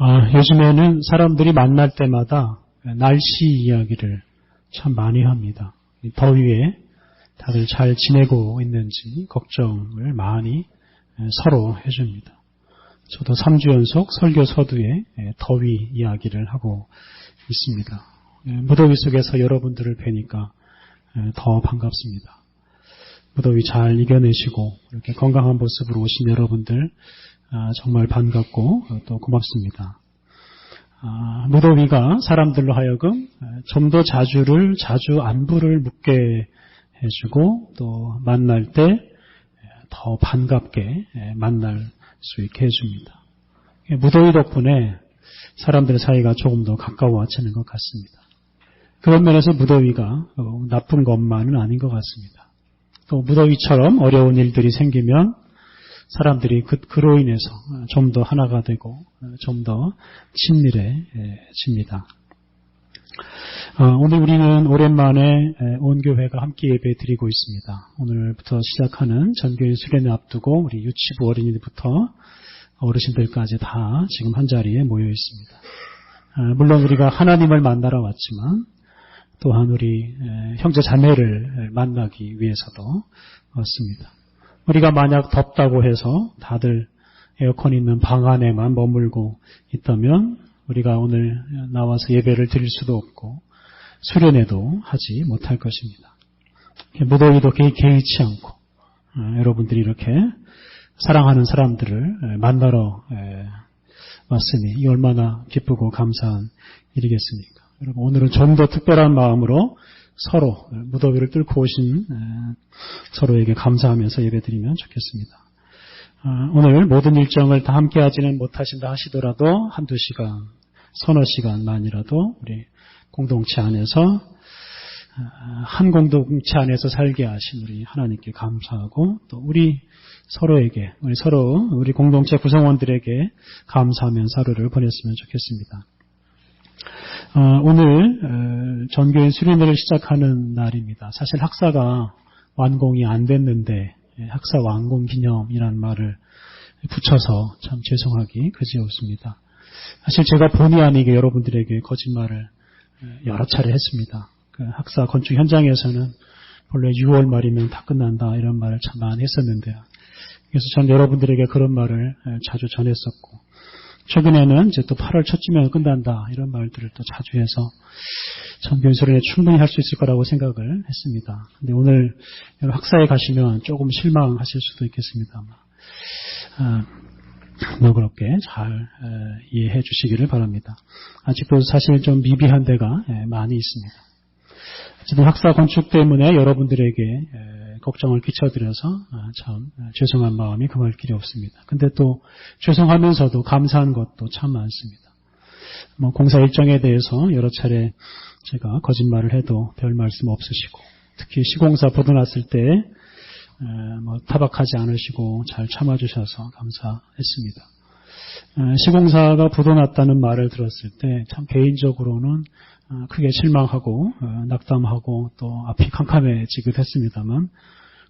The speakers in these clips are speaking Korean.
아, 요즘에는 사람들이 만날 때마다 날씨 이야기를 참 많이 합니다. 더위에 다들 잘 지내고 있는지 걱정을 많이 서로 해줍니다. 저도 3주 연속 설교 서두에 더위 이야기를 하고 있습니다. 무더위 속에서 여러분들을 뵈니까 더 반갑습니다. 무더위 잘 이겨내시고 이렇게 건강한 모습으로 오신 여러분들 아, 정말 반갑고 또 고맙습니다. 아, 무더위가 사람들로 하여금 좀 더 자주를 자주 안부를 묻게 해주고 또 만날 때 더 반갑게 만날 수 있게 해줍니다. 무더위 덕분에 사람들의 사이가 조금 더 가까워지는 것 같습니다. 그런 면에서 무더위가 어, 나쁜 것만은 아닌 것 같습니다. 또 무더위처럼 어려운 일들이 생기면 사람들이 그, 그로 인해서 좀 더 하나가 되고 좀 더 친밀해집니다. 어, 오늘 우리는 오랜만에 온 교회가 함께 예배 드리고 있습니다. 오늘부터 시작하는 전교인 수련회 앞두고 우리 유치부 어린이들부터 어르신들까지 다 지금 한 자리에 모여 있습니다. 어, 물론 우리가 하나님을 만나러 왔지만 또한 우리 형제 자매를 만나기 위해서도 왔습니다. 우리가 만약 덥다고 해서 다들 에어컨 있는 방 안에만 머물고 있다면 우리가 오늘 나와서 예배를 드릴 수도 없고 수련회도 하지 못할 것입니다. 무더위도 개의치 않고 어, 여러분들이 이렇게 사랑하는 사람들을 만나러 왔으니 이 얼마나 기쁘고 감사한 일이겠습니까? 여러분 오늘은 좀 더 특별한 마음으로 서로 무더위를 뚫고 오신 서로에게 감사하면서 예배드리면 좋겠습니다. 아, 오늘 모든 일정을 다 함께 하지는 못하신다 하시더라도 한두 시간, 서너 시간만이라도 우리 공동체 안에서 아, 한 공동체 안에서 살게 하신 우리 하나님께 감사하고 또 우리 서로에게 우리 서로 우리 공동체 구성원들에게 감사하면서 하루를 보냈으면 좋겠습니다. 어, 오늘 어, 전교인 수련회를 시작하는 날입니다. 사실 학사가 완공이 안 됐는데 예, 학사 완공 기념이라는 말을 붙여서 참 죄송하기 그지없습니다. 사실 제가 본의 아니게 여러분들에게 거짓말을 어, 여러 차례 했습니다. 그 학사 건축 현장에서는 원래 6월 말이면 다 끝난다 이런 말을 참 많이 했었는데요. 그래서 전 여러분들에게 그런 말을 자주 전했었고 최근에는 이제 또 8월 첫 주면 끝난다 이런 말들을 또 자주 해서 전교수련회 충분히 할 수 있을 거라고 생각을 했습니다. 근데 오늘 학사에 가시면 조금 실망하실 수도 있겠습니다. 아, 너그럽게 잘 이해해 주시기를 바랍니다. 아직도 사실 좀 미비한 데가 많이 있습니다. 어쨌든 학사 건축 때문에 여러분들에게 걱정을 끼쳐드려서 아, 참 아, 죄송한 마음이 금할 길이 없습니다. 근데 또 죄송하면서도 감사한 것도 참 많습니다. 뭐 공사 일정에 대해서 여러 차례 제가 거짓말을 해도 별 말씀 없으시고 특히 시공사 보도났을 때 뭐 타박하지 않으시고 잘 참아주셔서 감사했습니다. 시공사가 부도났다는 말을 들었을 때 참 개인적으로는 아, 크게 실망하고 어, 낙담하고 또 앞이 캄캄해지기도 했습니다만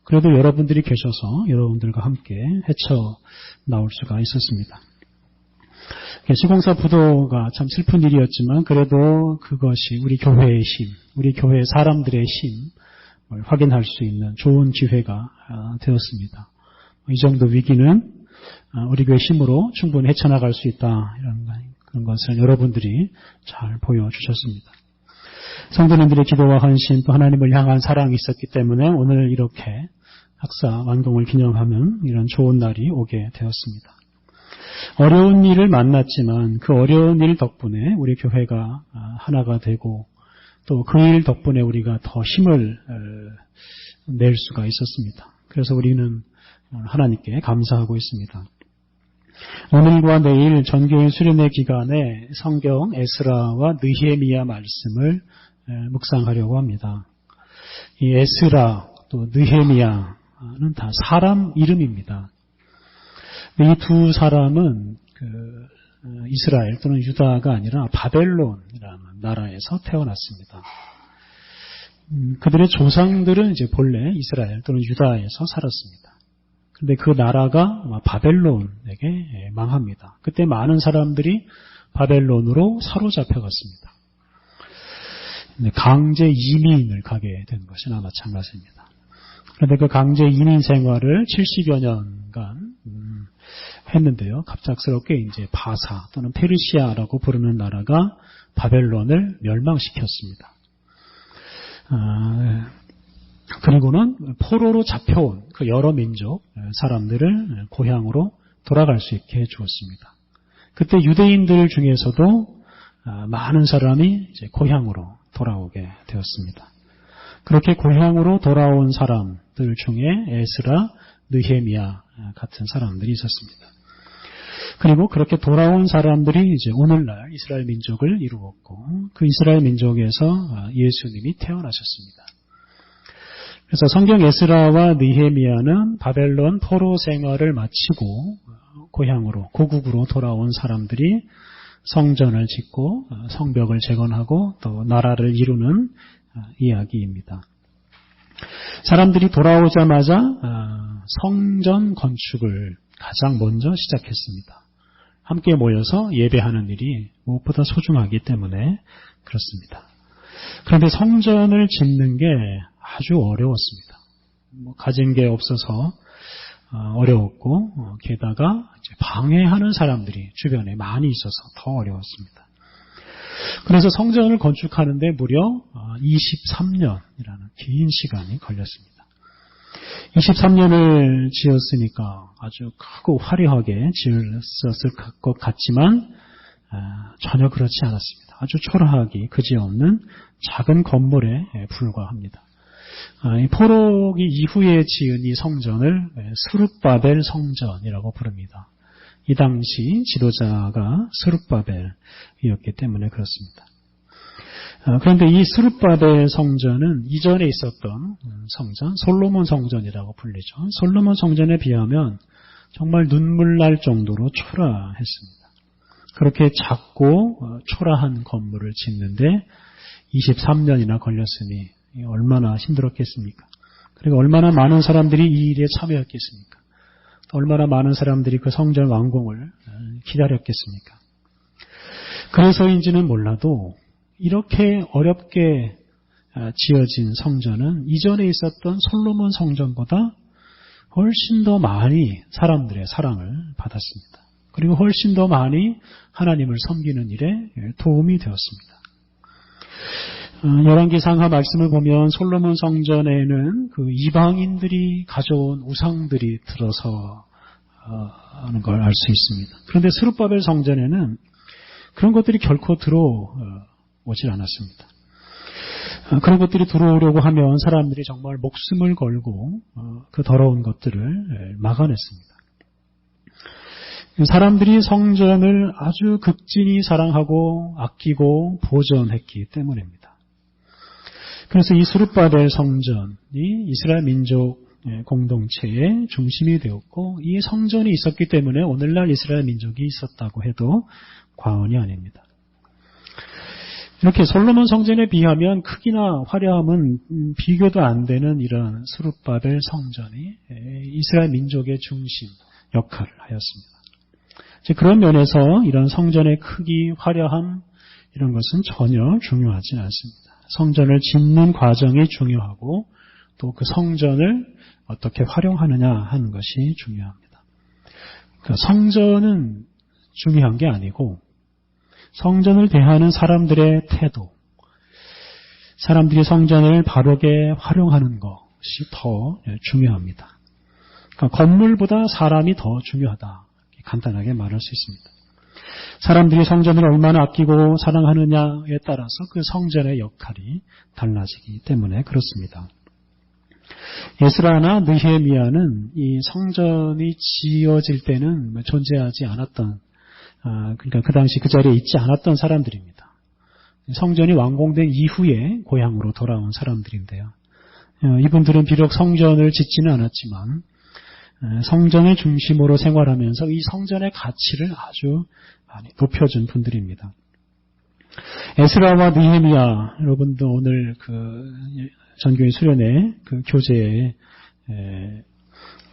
그래도 여러분들이 계셔서 여러분들과 함께 헤쳐 나올 수가 있었습니다. 시공사 부도가 참 슬픈 일이었지만 그래도 그것이 우리 교회의 힘, 우리 교회 사람들의 힘을 확인할 수 있는 좋은 기회가 아, 되었습니다. 이 정도 위기는 아, 우리 교회 힘으로 충분히 헤쳐나갈 수 있다. 이런 그런 것을 여러분들이 잘 보여주셨습니다. 성도님들의 기도와 헌신 또 하나님을 향한 사랑이 있었기 때문에 오늘 이렇게 학사 완공을 기념하면 이런 좋은 날이 오게 되었습니다. 어려운 일을 만났지만 그 어려운 일 덕분에 우리 교회가 아, 하나가 되고 또 그 일 덕분에 우리가 더 힘을 낼 수가 있었습니다. 그래서 우리는 하나님께 감사하고 있습니다. 오늘과 내일 전교인 수련회 기간에 성경 에스라와 느헤미야 말씀을 묵상하려고 합니다. 이 에스라 또 느헤미야는 다 사람 이름입니다. 이 두 사람은 그 어, 이스라엘 또는 유다가 아니라 바벨론이라는 나라에서 태어났습니다. 음, 그들의 조상들은 이제 본래 이스라엘 또는 유다에서 살았습니다. 근데 그 나라가 바벨론에게 망합니다. 그때 많은 사람들이 바벨론으로 사로잡혀갔습니다. 강제 이민을 가게 된 것이나 마찬가지입니다. 그런데 그 강제 이민 생활을 70여 년간 음, 했는데요. 갑작스럽게 이제 바사 또는 페르시아라고 부르는 나라가 바벨론을 멸망시켰습니다. 아, 그리고는 포로로 잡혀온 그 여러 민족 사람들을 고향으로 돌아갈 수 있게 해주었습니다. 그때 유대인들 중에서도 아, 많은 사람이 이제 고향으로 돌아오게 되었습니다. 그렇게 고향으로 돌아온 사람들 중에 에스라, 느헤미야 같은 사람들이 있었습니다. 그리고 그렇게 돌아온 사람들이 이제 오늘날 이스라엘 민족을 이루었고 그 이스라엘 민족에서 아, 예수님이 태어나셨습니다. 그래서 성경 에스라와 느헤미야는 바벨론 포로 생활을 마치고 고향으로 고국으로 돌아온 사람들이 성전을 짓고 어, 성벽을 재건하고 또 나라를 이루는 어, 이야기입니다. 사람들이 돌아오자마자 어, 성전 건축을 가장 먼저 시작했습니다. 함께 모여서 예배하는 일이 무엇보다 소중하기 때문에 그렇습니다. 그런데 성전을 짓는 게 아주 어려웠습니다. 뭐 가진 게 없어서 어, 어려웠고 어, 게다가 방해하는 사람들이 주변에 많이 있어서 더 어려웠습니다. 그래서 성전을 건축하는데 무려 23년이라는 어, 긴 시간이 걸렸습니다. 23년을 지었으니까 아주 크고 화려하게 지었을 것 같지만 전혀 그렇지 않았습니다. 아주 초라하기 그지없는 작은 건물에 불과합니다. 아, 포로기 이후에 지은 이 성전을 스룹바벨 성전이라고 부릅니다. 이 당시 지도자가 스룹바벨이었기 때문에 그렇습니다. 아, 그런데 이 스룹바벨 성전은 이전에 있었던 성전, 솔로몬 성전이라고 불리죠. 솔로몬 성전에 비하면 정말 눈물 날 정도로 초라했습니다. 그렇게 작고 어, 초라한 건물을 짓는데 23년이나 걸렸으니 얼마나 힘들었겠습니까? 그리고 얼마나 많은 사람들이 이 일에 참여했겠습니까? 얼마나 많은 사람들이 그 성전 완공을 어, 기다렸겠습니까? 그래서인지는 몰라도 이렇게 어렵게 어, 지어진 성전은 이전에 있었던 솔로몬 성전보다 훨씬 더 많이 사람들의 사랑을 받았습니다. 그리고 훨씬 더 많이 하나님을 섬기는 일에 도움이 되었습니다. 어, 열왕기 상하 말씀을 보면 솔로몬 성전에는 그 이방인들이 가져온 우상들이 들어서 어, 하는 걸 알 수 있습니다. 그런데 스룹바벨 성전에는 그런 것들이 결코 들어오질 않았습니다. 어, 그런 것들이 들어오려고 하면 사람들이 정말 목숨을 걸고 그 더러운 것들을 막아냈습니다. 사람들이 성전을 아주 극진히 사랑하고 아끼고 보존했기 때문입니다. 그래서 이 수르바벨 성전이 이스라엘 민족 공동체의 중심이 되었고 이 성전이 있었기 때문에 오늘날 이스라엘 민족이 있었다고 해도 과언이 아닙니다. 이렇게 솔로몬 성전에 비하면 크기나 화려함은 비교도 안 되는 이런 수르바벨 성전이 이스라엘 민족의 중심 역할을 하였습니다. 그런 면에서 이런 성전의 크기, 화려함 이런 것은 전혀 중요하지 않습니다. 성전을 짓는 과정이 중요하고 또 그 성전을 어떻게 활용하느냐 하는 것이 중요합니다. 그 성전은 중요한 게 아니고 성전을 대하는 사람들의 태도, 사람들이 성전을 바르게 활용하는 것이 더 중요합니다. 그러니까 건물보다 사람이 더 중요하다. 간단하게 말할 수 있습니다. 사람들이 성전을 얼마나 아끼고 사랑하느냐에 따라서 그 성전의 역할이 달라지기 때문에 그렇습니다. 예스라나 느헤미야는 이 성전이 지어질 때는 존재하지 않았던 아, 그러니까 그 당시 그 자리에 있지 않았던 사람들입니다. 성전이 완공된 이후에 고향으로 돌아온 사람들인데요. 어, 이분들은 비록 성전을 짓지는 않았지만 성전의 중심으로 생활하면서 이 성전의 가치를 아주 많이 높여준 분들입니다. 에스라와 느헤미야 여러분도 오늘 그 전교회 수련회 그 교재에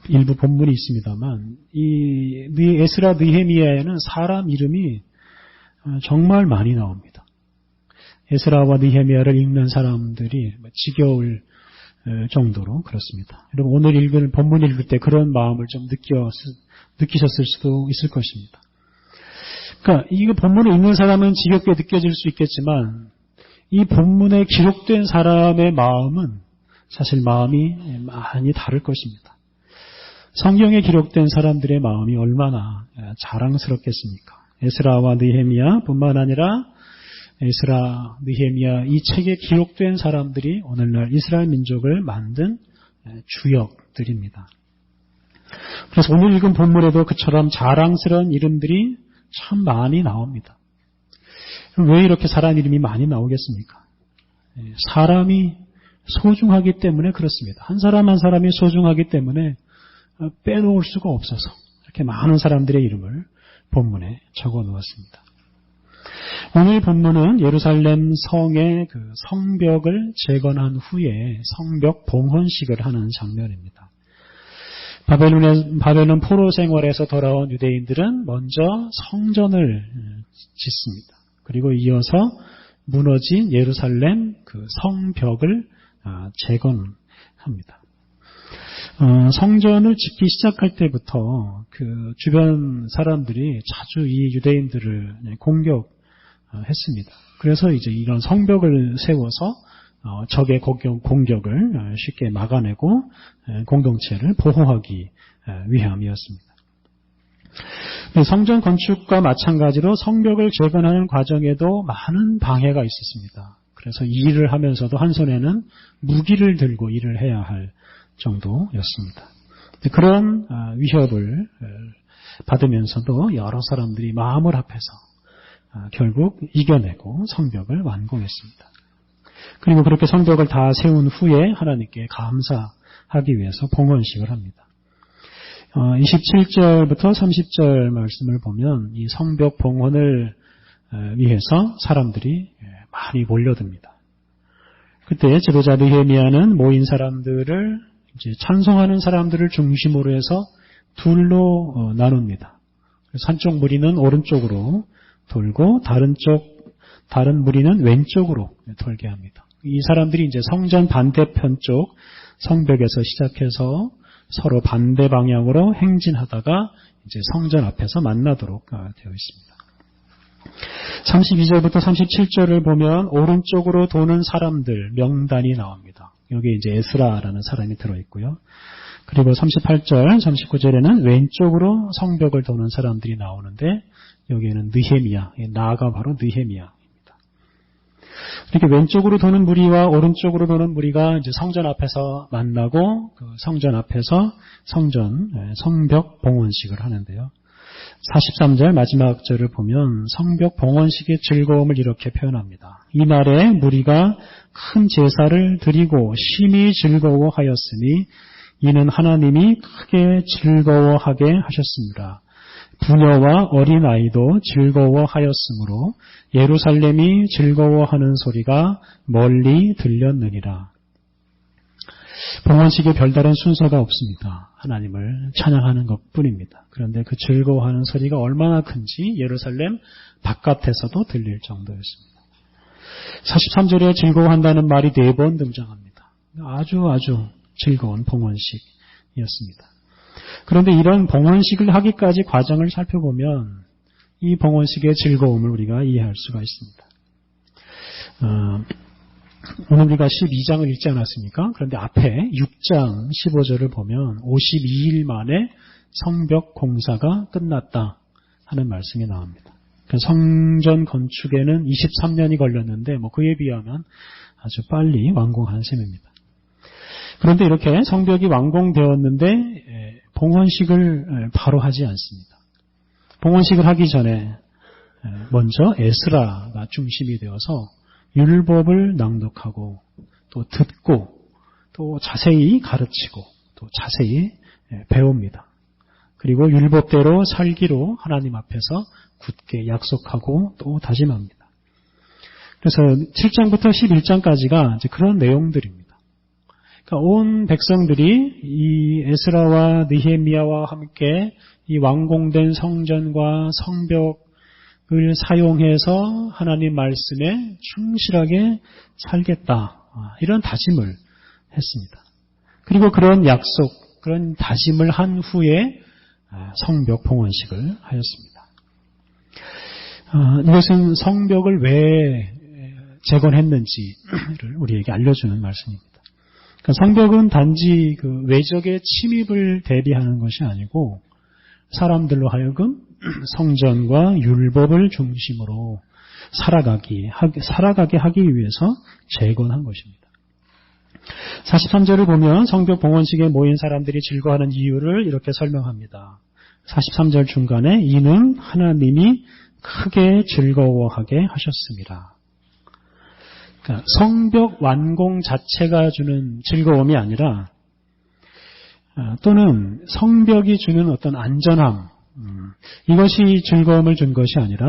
일부 본문이 있습니다만 이 에스라 느헤미야에는 사람 이름이 어, 정말 많이 나옵니다. 에스라와 느헤미야를 읽는 사람들이 뭐 지겨울 어, 정도로 그렇습니다. 여러분 오늘 읽을 본문 읽을 때 그런 마음을 좀 느껴 느끼셨을 수도 있을 것입니다. 그러니까 이거 본문을 읽는 사람은 지겹게 느껴질 수 있겠지만 이 본문에 기록된 사람의 마음은 사실 마음이 많이 다를 것입니다. 성경에 기록된 사람들의 마음이 얼마나 자랑스럽겠습니까? 에스라와 느헤미야뿐만 아니라 에스라, 느헤미야 이 책에 기록된 사람들이 오늘날 이스라엘 민족을 만든 주역들입니다. 그래서 오늘 읽은 본문에도 그처럼 자랑스러운 이름들이 참 많이 나옵니다. 왜 이렇게 사람 이름이 많이 나오겠습니까? 예, 사람이 소중하기 때문에 그렇습니다. 한 사람 한 사람이 소중하기 때문에 어, 빼놓을 수가 없어서 이렇게 많은 사람들의 이름을 본문에 적어 놓았습니다. 오늘 본문은 예루살렘 성의 그 성벽을 재건한 후에 성벽 봉헌식을 하는 장면입니다. 바벨론의, 바벨론 포로 생활에서 돌아온 유대인들은 먼저 성전을 짓습니다. 그리고 이어서 무너진 예루살렘 그 성벽을 아, 재건합니다. 어, 성전을 짓기 시작할 때부터 그 주변 사람들이 자주 이 유대인들을 공격 했습니다. 그래서 이제 이런 성벽을 세워서 어, 적의 공격, 을 어, 쉽게 막아내고 공동체를 보호하기 위함이었습니다. 성전 건축과 마찬가지로 성벽을 재건하는 과정에도 많은 방해가 있었습니다. 그래서 일을 하면서도 한 손에는 무기를 들고 일을 해야 할 정도였습니다. 그런 아, 위협을 받으면서도 여러 사람들이 마음을 합해서 아, 결국 이겨내고 성벽을 완공했습니다. 그리고 그렇게 성벽을 다 세운 후에 하나님께 감사하기 위해서 봉헌식을 합니다. 27절부터 어, 30절 말씀을 보면 이 성벽 봉헌을 위해서 사람들이 많이 몰려듭니다. 그때 지도자 느헤미야는 모인 사람들을 이제 찬송하는 사람들을 중심으로 해서 둘로 어, 나눕니다. 한쪽 무리는 오른쪽으로 돌고 다른 쪽 다른 무리는 왼쪽으로 돌게 합니다. 이 사람들이 이제 성전 반대편 쪽 성벽에서 시작해서 서로 반대 방향으로 행진하다가 이제 성전 앞에서 만나도록 아, 되어 있습니다. 32절부터 37절을 보면 오른쪽으로 도는 사람들 명단이 나옵니다. 여기 이제 에스라라는 사람이 들어 있고요. 그리고 38절, 39절에는 왼쪽으로 성벽을 도는 사람들이 나오는데 여기에는 느헤미야, 나가 바로 느헤미야. 이렇게 왼쪽으로 도는 무리와 오른쪽으로 도는 무리가 이제 성전 앞에서 만나고 그 성전 앞에서 성전 예, 성벽 봉헌식을 하는데요. 43절 마지막 절을 보면 성벽 봉헌식의 즐거움을 이렇게 표현합니다. 이날에 무리가 큰 제사를 드리고 심히 즐거워하였으니 이는 하나님이 크게 즐거워하게 하셨습니다. 부녀와 어린아이도 즐거워하였으므로 예루살렘이 즐거워하는 소리가 멀리 들렸느니라. 봉헌식에 별다른 순서가 없습니다. 하나님을 찬양하는 것 뿐입니다. 그런데 그 즐거워하는 소리가 얼마나 큰지 예루살렘 바깥에서도 들릴 정도였습니다. 43절에 즐거워한다는 말이 네 번 등장합니다. 아주 아주 즐거운 봉헌식이었습니다. 그런데 이런 봉헌식을 하기까지 과정을 살펴보면 이 봉헌식의 즐거움을 우리가 이해할 수가 있습니다. 어, 오늘 우리가 12장을 읽지 않았습니까? 그런데 앞에 6장 15절을 보면 52일 만에 성벽 공사가 끝났다 하는 말씀이 나옵니다. 그 성전 건축에는 23년이 걸렸는데 뭐 그에 비하면 아주 빨리 완공한 셈입니다. 그런데 이렇게 성벽이 완공되었는데 봉헌식을 바로 하지 않습니다. 봉헌식을 하기 전에 먼저 에스라가 중심이 되어서 율법을 낭독하고 또 듣고 또 자세히 가르치고 또 자세히 배웁니다. 그리고 율법대로 살기로 하나님 앞에서 굳게 약속하고 또 다짐합니다. 그래서 7장부터 11장까지가 그런 내용들입니다. 그러니까 온 백성들이 이 에스라와 느헤미야와 함께 이 완공된 성전과 성벽 사용해서 하나님 말씀에 충실하게 살겠다. 아, 이런 다짐을 했습니다. 그리고 그런 약속, 그런 다짐을 한 후에 아, 성벽 봉헌식을 하였습니다. 아, 이것은 성벽을 왜 재건했는지를 우리에게 알려주는 말씀입니다. 그러니까 성벽은 단지 그 외적의 침입을 대비하는 것이 아니고 사람들로 하여금 성전과 율법을 중심으로 살아가기, 살아가게 하기 위해서 재건한 것입니다. 43절을 보면 성벽 봉헌식에 모인 사람들이 즐거워하는 이유를 이렇게 설명합니다. 43절 중간에 이는 하나님이 크게 즐거워하게 하셨습니다. 그러니까 성벽 완공 자체가 주는 즐거움이 아니라 아, 또는 성벽이 주는 어떤 안전함 음, 이것이 즐거움을 준 것이 아니라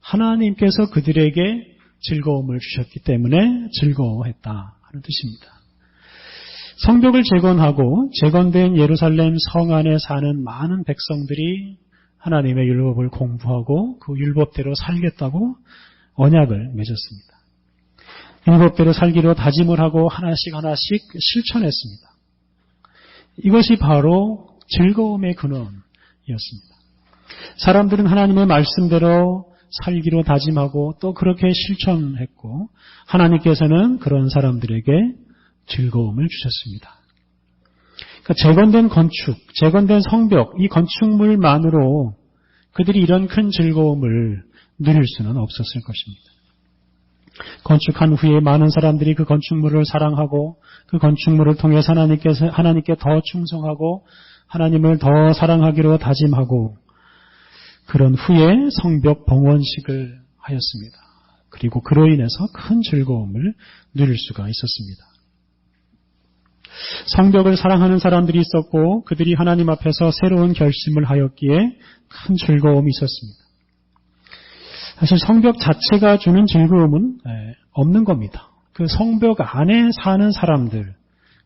하나님께서 그들에게 즐거움을 주셨기 때문에 즐거워했다 하는 뜻입니다. 성벽을 재건하고 재건된 예루살렘 성 안에 사는 많은 백성들이 하나님의 율법을 공부하고 그 율법대로 살겠다고 언약을 맺었습니다. 율법대로 살기로 다짐을 하고 하나씩 하나씩 실천했습니다. 이것이 바로 즐거움의 근원이었습니다. 사람들은 하나님의 말씀대로 살기로 다짐하고 또 그렇게 실천했고 하나님께서는 그런 사람들에게 즐거움을 주셨습니다. 그러니까 재건된 건축, 재건된 성벽, 이 건축물만으로 그들이 이런 큰 즐거움을 누릴 수는 없었을 것입니다. 건축한 후에 많은 사람들이 그 건축물을 사랑하고 그 건축물을 통해 하나님께서 하나님께 더 충성하고 하나님을 더 사랑하기로 다짐하고 그런 후에 성벽 봉헌식을 하였습니다. 그리고 그로 인해서 큰 즐거움을 누릴 수가 있었습니다. 성벽을 사랑하는 사람들이 있었고 그들이 하나님 앞에서 새로운 결심을 하였기에 큰 즐거움이 있었습니다. 사실 성벽 자체가 주는 즐거움은 예, 없는 겁니다. 그 성벽 안에 사는 사람들,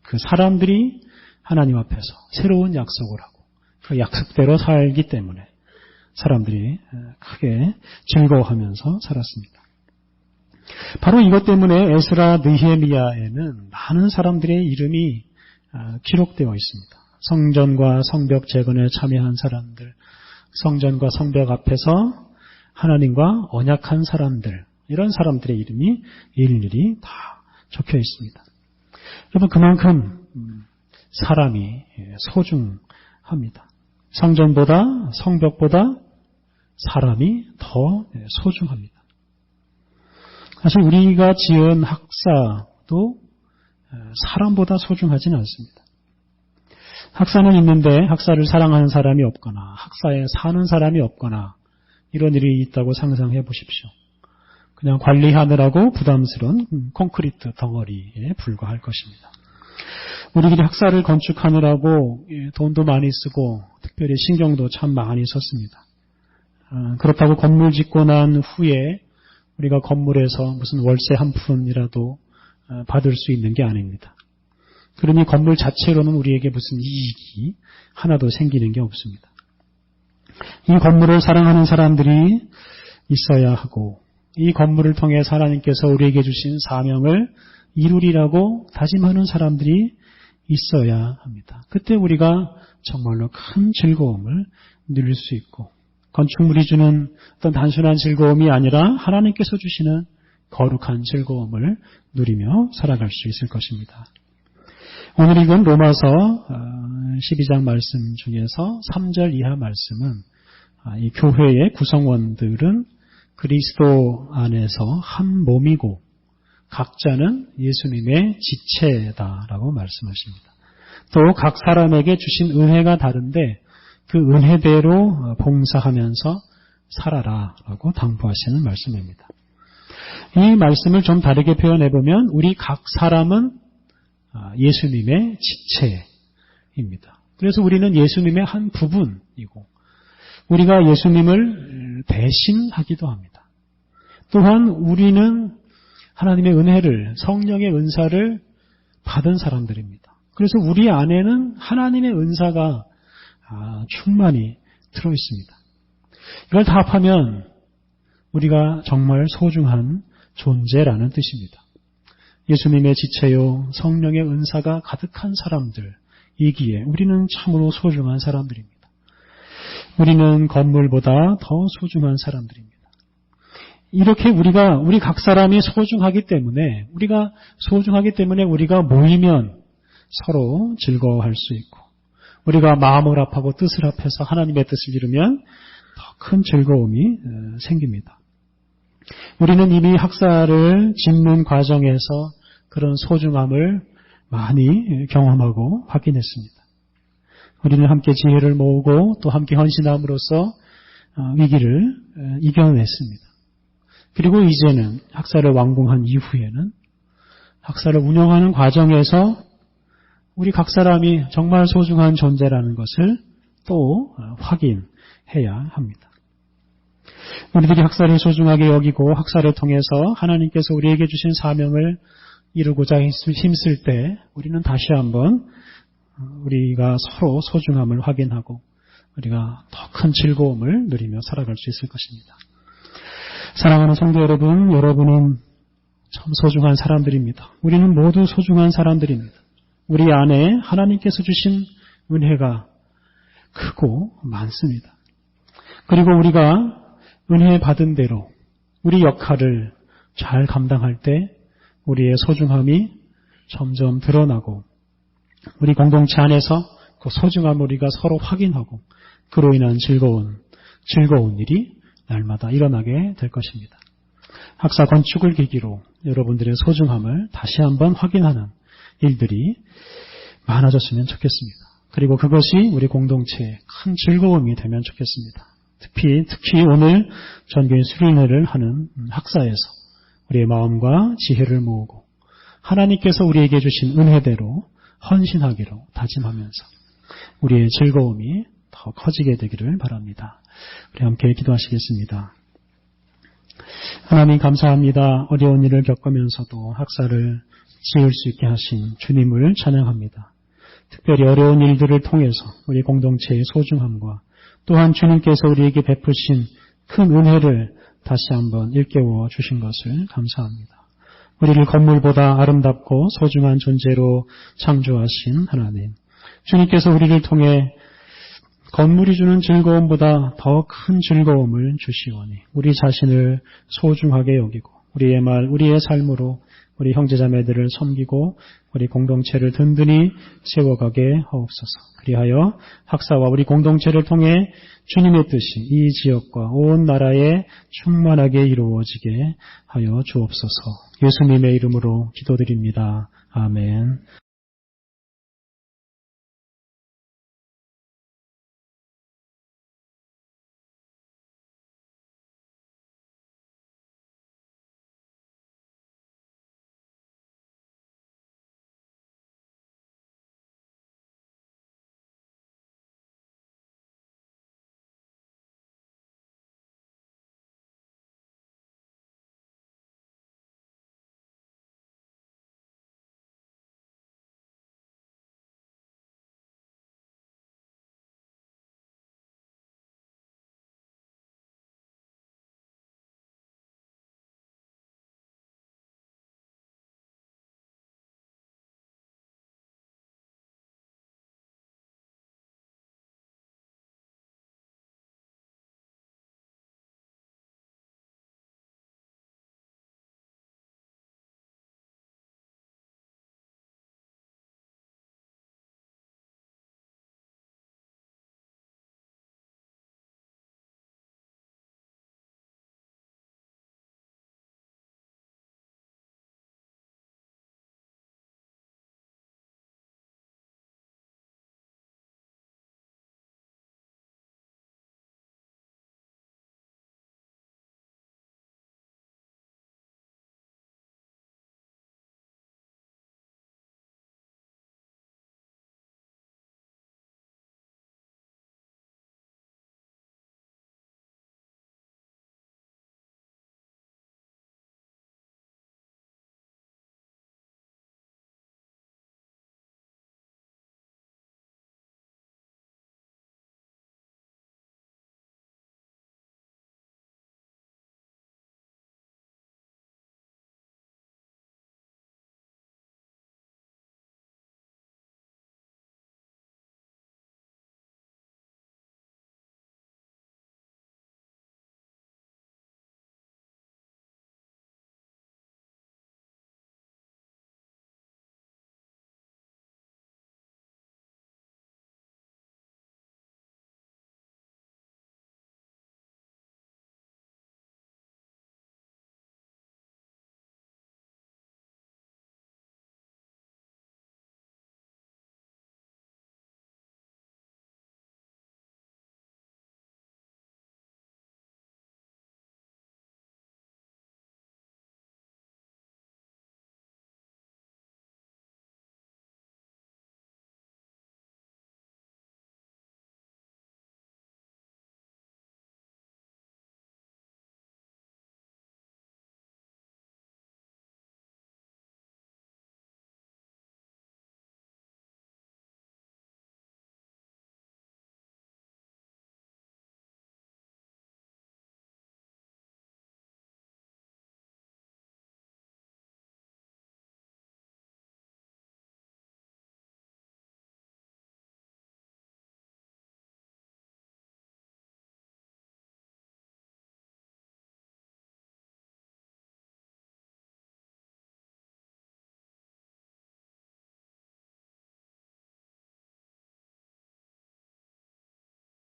그 사람들이 하나님 앞에서 새로운 약속을 하고 그 약속대로 살기 때문에 사람들이 예, 크게 즐거워하면서 살았습니다. 바로 이것 때문에 에스라 느헤미야에는 많은 사람들의 이름이 아, 기록되어 있습니다. 성전과 성벽 재건에 참여한 사람들, 성전과 성벽 앞에서 하나님과 언약한 사람들, 이런 사람들의 이름이 일일이 다 적혀 있습니다. 여러분, 그만큼 음, 사람이 소중합니다. 성전보다, 성벽보다 사람이 더 소중합니다. 사실 우리가 지은 학사도 사람보다 소중하지는 않습니다. 학사는 있는데 학사를 사랑하는 사람이 없거나 학사에 사는 사람이 없거나 이런 일이 있다고 상상해 보십시오. 그냥 관리하느라고 부담스러운 콘크리트 덩어리에 불과할 것입니다. 우리들이 학사를 건축하느라고 예, 돈도 많이 쓰고 특별히 신경도 참 많이 썼습니다. 아, 그렇다고 건물 짓고 난 후에 우리가 건물에서 무슨 월세 한 푼이라도 아, 받을 수 있는 게 아닙니다. 그러니 건물 자체로는 우리에게 무슨 이익이 하나도 생기는 게 없습니다. 이 건물을 사랑하는 사람들이 있어야 하고 이 건물을 통해 하나님께서 우리에게 주신 사명을 이루리라고 다짐하는 사람들이 있어야 합니다. 그때 우리가 정말로 큰 즐거움을 누릴 수 있고 건축물이 주는 어떤 단순한 즐거움이 아니라 하나님께서 주시는 거룩한 즐거움을 누리며 살아갈 수 있을 것입니다. 오늘 읽은 로마서 12장 어, 말씀 중에서 3절 이하 말씀은 아, 이 교회의 구성원들은 그리스도 안에서 한 몸이고 각자는 예수님의 지체다라고 말씀하십니다. 또 각 사람에게 주신 은혜가 다른데 그 은혜대로 봉사하면서 살아라라고 당부하시는 말씀입니다. 이 말씀을 좀 다르게 표현해 보면 우리 각 사람은 아, 예수님의 지체입니다. 그래서 우리는 예수님의 한 부분이고 우리가 예수님을 대신하기도 합니다. 또한 우리는 하나님의 은혜를 성령의 은사를 받은 사람들입니다. 그래서 우리 안에는 하나님의 은사가 아, 충만히 들어 있습니다. 이걸 다 합하면 우리가 정말 소중한 존재라는 뜻입니다. 예수님의 지체요 성령의 은사가 가득한 사람들이기에 우리는 참으로 소중한 사람들입니다. 우리는 건물보다 더 소중한 사람들입니다. 이렇게 우리가 우리 각 사람이 소중하기 때문에 우리가 소중하기 때문에 우리가 모이면 서로 즐거워할 수 있고 우리가 마음을 합하고 뜻을 합해서 하나님의 뜻을 이루면 더 큰 즐거움이 어, 생깁니다. 우리는 이미 학사를 짓는 과정에서 그런 소중함을 많이 경험하고 확인했습니다. 우리는 함께 지혜를 모으고 또 함께 헌신함으로써 어, 위기를 어, 이겨냈습니다. 그리고 이제는 학사를 완공한 이후에는 학사를 운영하는 과정에서 우리 각 사람이 정말 소중한 존재라는 것을 또 어, 확인해야 합니다. 우리들이 학사를 소중하게 여기고 학사를 통해서 하나님께서 우리에게 주신 사명을 이루고자 힘쓸 때 우리는 다시 한번 우리가 서로 소중함을 확인하고 우리가 더 큰 즐거움을 누리며 살아갈 수 있을 것입니다. 사랑하는 성도 여러분, 여러분은 참 소중한 사람들입니다. 우리는 모두 소중한 사람들입니다. 우리 안에 하나님께서 주신 은혜가 크고 많습니다. 그리고 우리가 은혜 받은 대로 우리 역할을 잘 감당할 때 우리의 소중함이 점점 드러나고 우리 공동체 안에서 그 소중함을 우리가 서로 확인하고 그로 인한 즐거운 즐거운 일이 날마다 일어나게 될 것입니다. 학사 건축을 계기로 여러분들의 소중함을 다시 한번 확인하는 일들이 많아졌으면 좋겠습니다. 그리고 그것이 우리 공동체의 큰 즐거움이 되면 좋겠습니다. 특히, 특히 오늘 전교인 수련회를 하는 학사에서 우리의 마음과 지혜를 모으고 하나님께서 우리에게 주신 은혜대로 헌신하기로 다짐하면서 우리의 즐거움이 더 커지게 되기를 바랍니다. 우리 함께 기도하시겠습니다. 하나님 감사합니다. 어려운 일을 겪으면서도 학사를 지을 수 있게 하신 주님을 찬양합니다. 특별히 어려운 일들을 통해서 우리 공동체의 소중함과 또한 주님께서 우리에게 베푸신 큰 은혜를 다시 한번 일깨워 주신 것을 감사합니다. 우리를 건물보다 아름답고 소중한 존재로 창조하신 하나님. 주님께서 우리를 통해 건물이 주는 즐거움보다 더 큰 즐거움을 주시오니 우리 자신을 소중하게 여기고 우리의 말, 우리의 삶으로 우리 형제자매들을 섬기고 우리 공동체를 든든히 세워가게 하옵소서. 그리하여 학사와 우리 공동체를 통해 주님의 뜻이 이 지역과 온 나라에 충만하게 이루어지게 하여 주옵소서. 예수님의 이름으로 기도드립니다. 아멘.